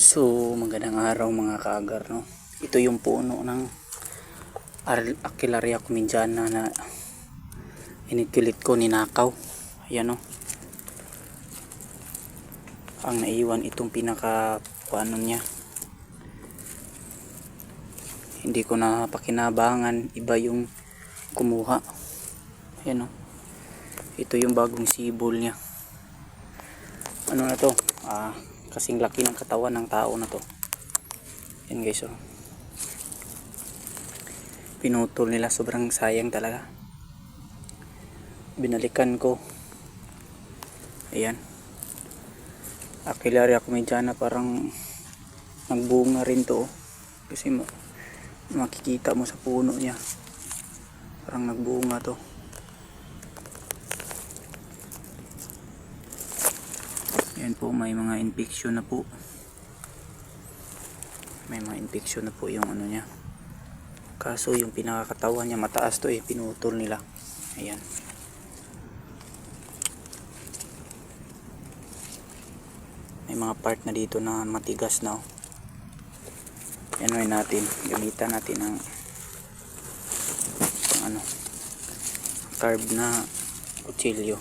So, magandang araw mga kaagar, no? Ito yung puno ng Ar- Aquilaria cumingiana na inikilit ko ninakaw. Ayan, no? Ang naiwan itong pinaka paano niya. Hindi ko na pakinabangan, iba yung kumuha. Ayan, no? Ito yung bagong sibol niya. Ano na to? Ah, kasing laki ng katawan ng tao na to. Yan guys, oh. Pinutol nila, sobrang sayang talaga. Binalikan ko. Ayan. Aquilaria comediana parang nagbunga rin to. oh. Kasi ma- makikita mo sa puno niya. Parang nagbunga to. Yan po, may mga infection na po. May mga infection na po yung ano niya. Kaso yung pinakakatawan niya mataas to eh, pinutol nila. Ayan. May mga part na dito na matigas na oh. Yan ay natin, gamitan natin ng ng ano carb na kutsilyo.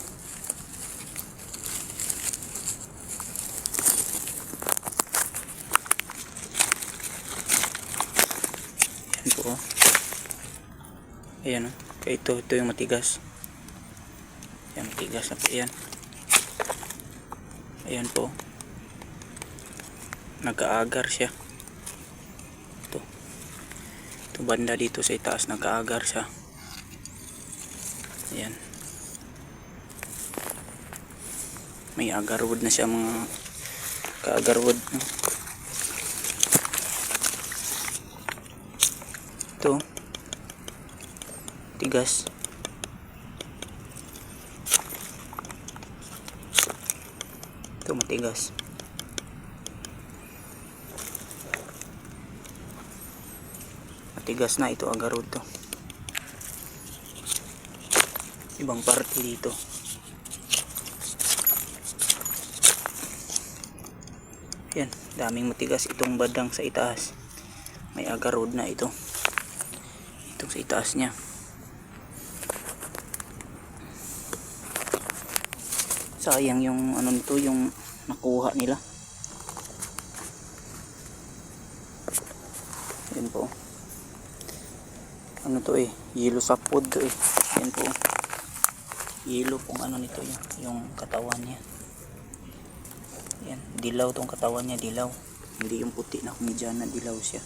Yan po. oh. Ayan o. Kaya ito, ito yung matigas. Yan, matigas na po yan. Ayan po. Nag-aagar siya. Ito. Ito banda dito sa itaas, nag-aagar siya. Ayan. May agarwood na siya mga ka-agarwood. no? Ito. Tigas. Ito matigas. Matigas na ito agarod to. Ibang parte dito. Yan, daming matigas itong badang sa itaas. May agarod na ito itong sa itaas niya. Sayang yung ano nito yung nakuha nila. Yan po. Ano to eh yelo sa pod to eh. Yan po. Yelo pong ano nito yung, yung katawan niya. Yan dilaw tong katawan niya dilaw. Hindi yung puti na kumidyana dilaw siya